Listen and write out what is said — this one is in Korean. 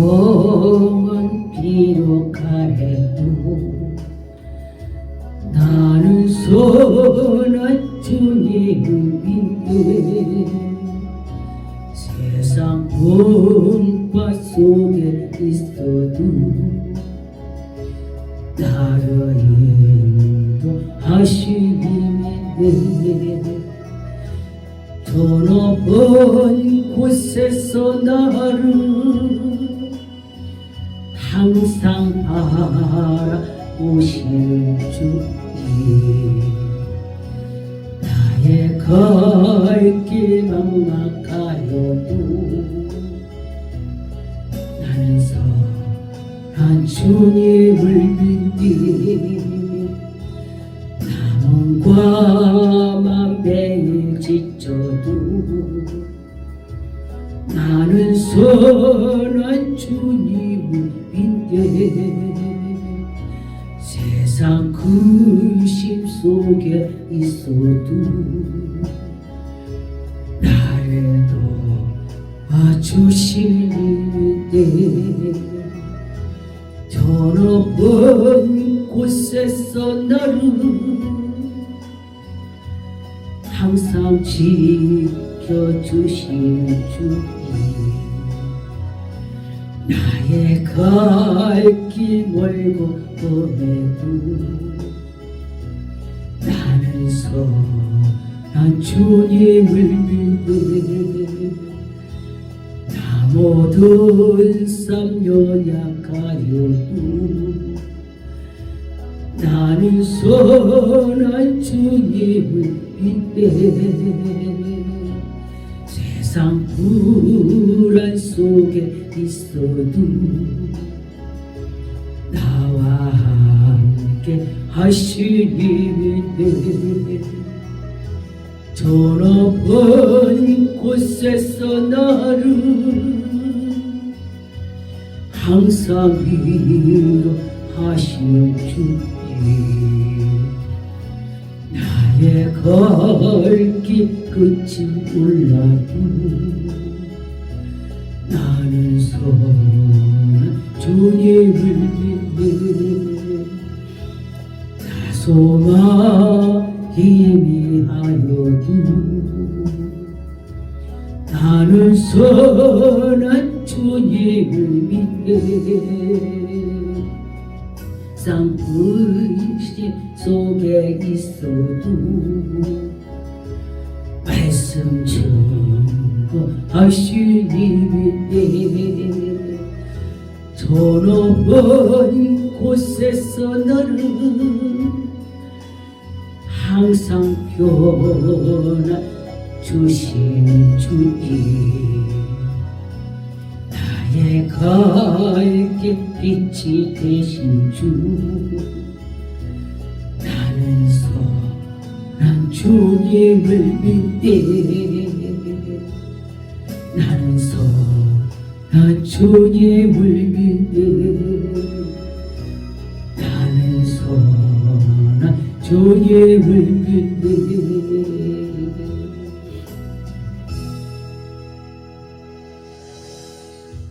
고통은 비록 가해도 나는 선한 믿네. 세상 분파 속에 있어도 나를 인도하시니 저 높은 곳에서 나를 항상 바라보시는 주님. 나의 걸길 막막하여도 나는 선한 주님을 믿니? 남은과만 매일 지쳐도 나는 선한 주님 속에 있어도 나를 도와주시는데 저 높은 곳에서 나를 항상 지켜주신 주님. 나의 갈 길 멀고 험해도 나는 선한 주님을 믿네 나 모든 삶 연약하여도 나는 선한 주님을 믿네. 세상 불안 속에 있어도 함께 하시니 저 높은 곳에서 나를 항상 위로하시는 주님. 나의 걸길 끝이 몰라도 나는 선한 주님을 나 소망 희미하여도 나는 선한 주님을 믿네 쌍불신 속에 있어도 말씀 증거하시니 믿네 저 높은 곳에서 나를 항상 변화 주시는 주님. 나의 갈길 빛이 되신 주. 나는 선한 주님을 믿네 나는 선한 주님을 믿네 나는 선한 주님을 믿네